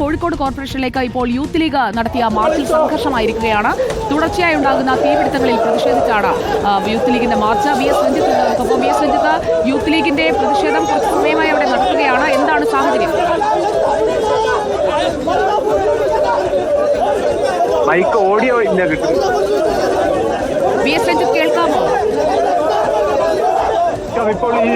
കോഴിക്കോട് കോർപ്പറേഷനിലേക്ക് ഇപ്പോൾ youth league നടത്തിയ മാർച്ചിൽ സംഘർഷമായിരിക്കുകയാണ്. തുടർച്ചയായി ഉണ്ടാകുന്ന തീപിടുത്തങ്ങളിൽ പ്രതിഷേധിച്ചാണ് യൂത്ത് ലീഗിന്റെ മാർച്ച്. വി എസ് രഞ്ജിത്ത് ഒപ്പം വി എസ് രഞ്ജിത്ത് യൂത്ത് ലീഗിന്റെ പ്രതിഷേധം കുറച്ച് സമയമായി അവിടെ നടക്കുകയാണ്. എന്താണ് സാഹചര്യം? മൈക്ക് ഓഡിയോ ഇല്ല കിട്ടും. വി എസ് രഞ്ജിത്ത് കേൾക്കാമോ? ഇപ്പോൾ ഈ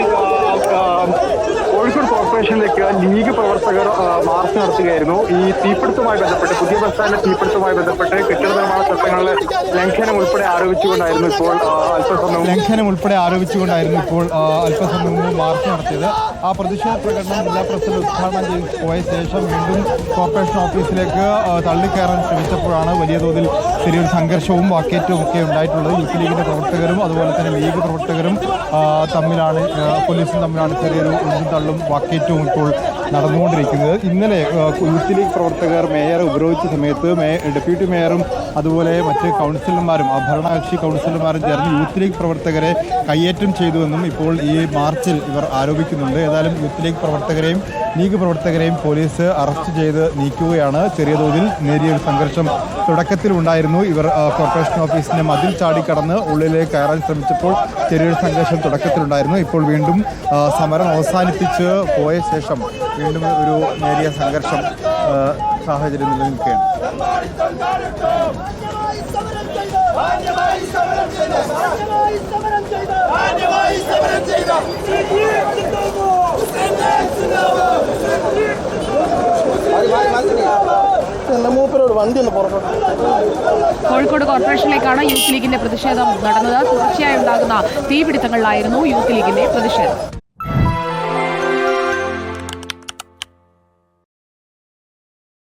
കോർപ്പറേഷനിലേക്ക് ലീഗ് പ്രവർത്തകർ മാർച്ച് നടത്തുകയായിരുന്നു. ഈ തീപിടുത്തവുമായി ബന്ധപ്പെട്ട് പുതിയ ബസ് സ്റ്റാൻഡിലെ തീപിടുത്തവുമായി ബന്ധപ്പെട്ട് കെട്ടിട നിർമ്മാണ ചട്ടങ്ങളിലെ ലംഘനം ഉൾപ്പെടെ ആരോപിച്ചുകൊണ്ടായിരുന്നു ഇപ്പോൾ അല്പസമയം ലംഘനം ഉൾപ്പെടെ ആരോപിച്ചുകൊണ്ടായിരുന്നു ഇപ്പോൾ അല്പസമയം മാർച്ച് നടത്തിയത്. ആ പ്രതിഷേധ പ്രകടനം ജില്ലാ പ്രസിഡന്റ് ഉദ്ഘാടനം ചെയ്ത് പോയ ശേഷം വീണ്ടും കോർപ്പറേഷൻ ഓഫീസിലേക്ക് തള്ളിക്കയറാൻ ശ്രമിച്ചപ്പോഴാണ് വലിയ തോതിൽ ചെറിയൊരു സംഘർഷവും വാക്കേറ്റവും ഒക്കെ ഉണ്ടായിട്ടുള്ളത്. യൂത്ത് ലീഗിന്റെ പ്രവർത്തകരും അതുപോലെ തന്നെ ലീഗ് പ്രവർത്തകരും തമ്മിലാണ് പോലീസും തമ്മിലാണ് ചെറിയൊരു ഉന്തും തള്ളും വാക്കേറ്റവും ഇപ്പോൾ നടന്നുകൊണ്ടിരിക്കുന്നത്. ഇന്നലെ യൂത്ത് ലീഗ് പ്രവർത്തകർ മേയറെ ഉപരോധിച്ച സമയത്ത് ഡെപ്യൂട്ടി മേയറും അതുപോലെ മറ്റ് കൗൺസിലർമാരും ഭരണകക്ഷി കൗൺസിലർമാരും ചേർന്ന് യൂത്ത് ലീഗ് പ്രവർത്തകരെ കയ്യേറ്റം ചെയ്തുവെന്നും ഇപ്പോൾ ഈ മാർച്ചിൽ ഇവർ ആരോപിക്കുന്നുണ്ട്. ഏതായാലും യൂത്ത് ലീഗ് പ്രവർത്തകരെയും ലീഗ് പ്രവർത്തകരെയും പോലീസ് അറസ്റ്റ് ചെയ്ത് നീക്കുകയാണ്. ചെറിയ തോതിൽ നേരിയൊരു സംഘർഷം തുടക്കത്തിലുണ്ടായിരുന്നു. ഇവർ കോർപ്പറേഷൻ ഓഫീസിന്റെ മതിൽ ചാടിക്കടന്ന് ഉള്ളിലേക്ക് കയറാൻ ശ്രമിച്ചപ്പോൾ ചെറിയൊരു സംഘർഷം തുടക്കത്തിലുണ്ടായിരുന്നു. ഇപ്പോൾ വീണ്ടും സമരം അവസാനിപ്പിച്ച് പോയ ശേഷം വീണ്ടും ഒരു നേരിയ സംഘർഷം സാഹചര്യം നിലനിൽക്കുകയാണ്. കോഴിക്കോട് കോർപ്പറേഷനിലേക്കാണ് യൂത്ത് ലീഗിന്റെ പ്രതിഷേധം നടന്നത്. തുടർച്ചയായി ഉണ്ടാകുന്ന തീപിടുത്തങ്ങളിലായിരുന്നു യൂത്ത് ലീഗിന്റെ പ്രതിഷേധം.